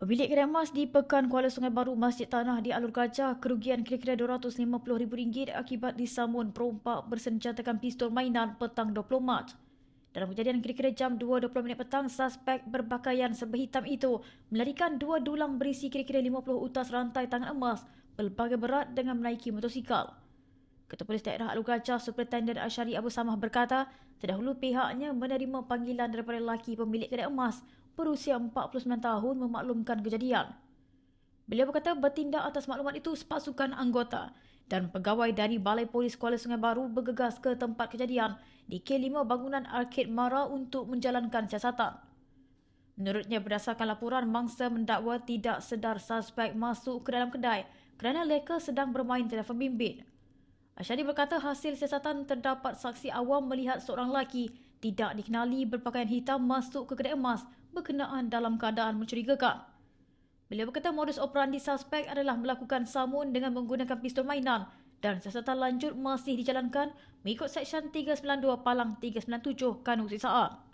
Pemilik kedai emas di Pekan Kuala Sungai Baru Masjid Tanah di Alur Gajah kerugian kira-kira RM250,000 akibat disamun perompak bersenjatakan pistol mainan petang 20 Mac. Dalam kejadian kira-kira jam 2.20 minit petang, suspek berpakaian seberhitam itu melarikan dua dulang berisi kira-kira 50 utas rantai tangan emas pelbagai berat dengan menaiki motosikal. Ketua Polis Daerah Alur Gajah, Superintendent Asyari Abu Samah berkata, terdahulu pihaknya menerima panggilan daripada lelaki pemilik kedai emas berusia 49 tahun memaklumkan kejadian. Beliau berkata bertindak atas maklumat itu sepasukan anggota dan pegawai dari Balai Polis Kuala Sungai Baru bergegas ke tempat kejadian di K5 bangunan Arkid Mara untuk menjalankan siasatan. Menurutnya berdasarkan laporan mangsa mendakwa tidak sedar suspek masuk ke dalam kedai kerana leka sedang bermain telefon bimbit. Asyadi berkata hasil siasatan terdapat saksi awam melihat seorang lelaki tidak dikenali berpakaian hitam masuk ke kedai emas berkenaan dalam keadaan mencurigakan. Beliau berkata modus operandi suspek adalah melakukan samun dengan menggunakan pistol mainan dan siasatan lanjut masih dijalankan mengikut Seksyen 392 Palang 397 Kanun Siksaan.